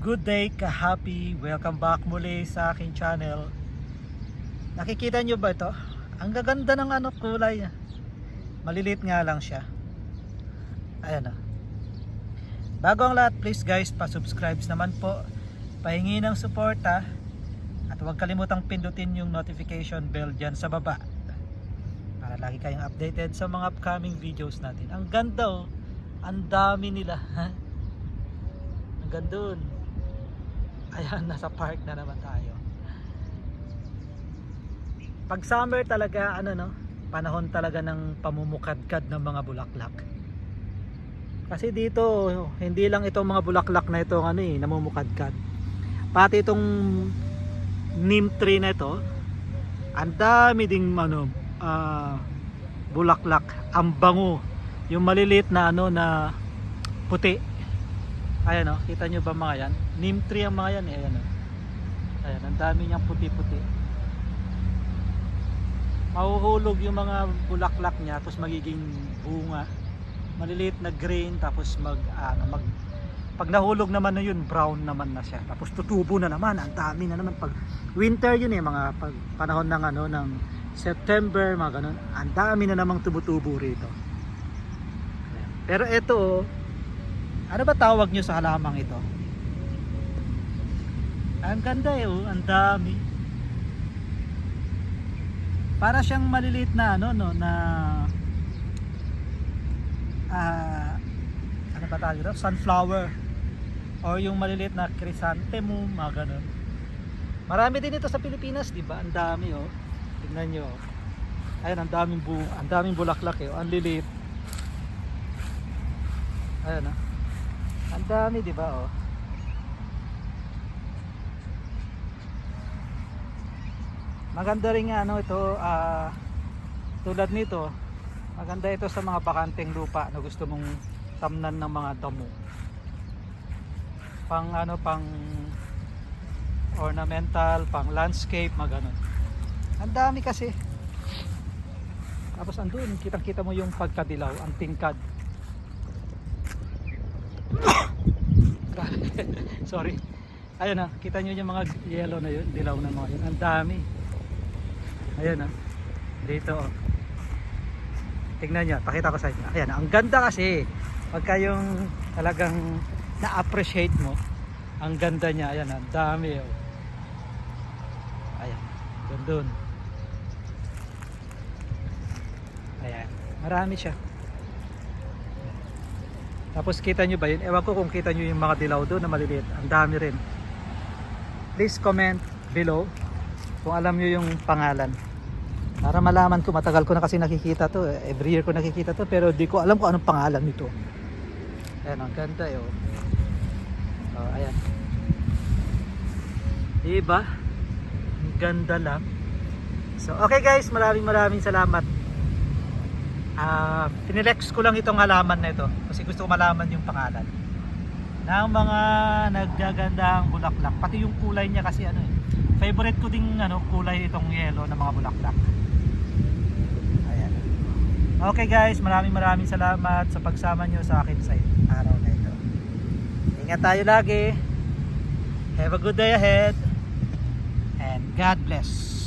Good day ka-happy! Welcome back muli sa aking channel. Nakikita nyo ba ito? Ang gaganda ng ano kulay. Malilit nga lang siya. Ayan o. Bago ang lahat, please guys, pa-subscribe naman po. Pahingi ng suporta. At huwag kalimutang pindutin yung notification bell dyan sa baba. Para lagi kayong updated sa mga upcoming videos natin. Ang ganda oh. Ang dami nila. Ang ganda dun. Ayan, nasa park na naman tayo. Pag summer talaga, ano no, panahon talaga ng pamumukadkad ng mga bulaklak. Kasi dito, hindi lang itong mga bulaklak na ito, ano eh, namumukadkad. Pati itong neem tree na ito, ang dami ding ano, ah, bulaklak, ang bango. Yung maliliit na ano na puti. Ayan o, kita nyo ba mga yan? Neem tree ang mga yan eh, ayan o. Ayan, ang dami niyang puti-puti. Mahuhulog yung mga bulaklak niya, tapos magiging bunga. Maliliit na green, tapos mag, ano, mag, pag nahulog naman na yun, brown naman na siya. Tapos tutubo na naman, ang dami na naman. Pag winter yun eh, mga pag, panahon ng ano, ng September, mga ganun. Ang dami na namang tumutubo rito. Pero ito, oh, ano ba tawag nyo sa halamang ito? Ang ganda eh, oh. ang dami. Para siyang maliliit na ano no na ah ano ba tawag ito? Sunflower or yung maliliit na chrysanthemum, mga ganun. Marami din ito sa Pilipinas, di ba? Ang dami oh. Tingnan nyo. oh. Ayun, ang daming bu ang daming bulaklak eh. oh. Ang liliit. Ayun oh. Ang dami, di ba oh? Maganda rin nga ano ito, ah, tulad nito, maganda ito sa mga bakanteng lupa na gusto mong tamnan ng mga damo. Pang ano, pang ornamental, pang landscape, mga ganun. Ang dami kasi. Tapos andun, kitang-kita mo yung pagkadilaw, ang tingkad. Sorry. Ayun na, kita nyo yung mga yellow na yun, dilaw na mga yun. Ang dami. Ayun ah. Dito oh. Tingnan nyo, pakita ko sa inyo. Ayan, ang ganda kasi. Pagka yung talagang na-appreciate mo, ang ganda niya. Ayan, ang dami oh. Ayan, doon doon. Ayan, marami siya. Tapos kita nyo ba yun? Ewan ko kung kita nyo yung mga dilaw doon na maliliit. Ang dami rin. Please comment below kung alam nyo yung pangalan. Para malaman ko, matagal ko na kasi nakikita to. Every year ko nakikita to, pero di ko alam kung anong pangalan nito. Ayan, ang ganda eh. Oh. Oh, ayan. Diba? Ang ganda lang. So, okay guys, maraming maraming salamat. Ah, pinilex ko lang itong halaman na ito kasi gusto ko malaman yung pangalan ng mga naggagandahang bulaklak. Pati yung kulay niya kasi ano eh. Favorite ko ding ano, kulay itong yellow ng mga bulaklak. Ayan. Okay guys, maraming maraming salamat sa pagsama nyo sa akin sa araw na ito. Ingat tayo lagi. Have a good day ahead. And God bless.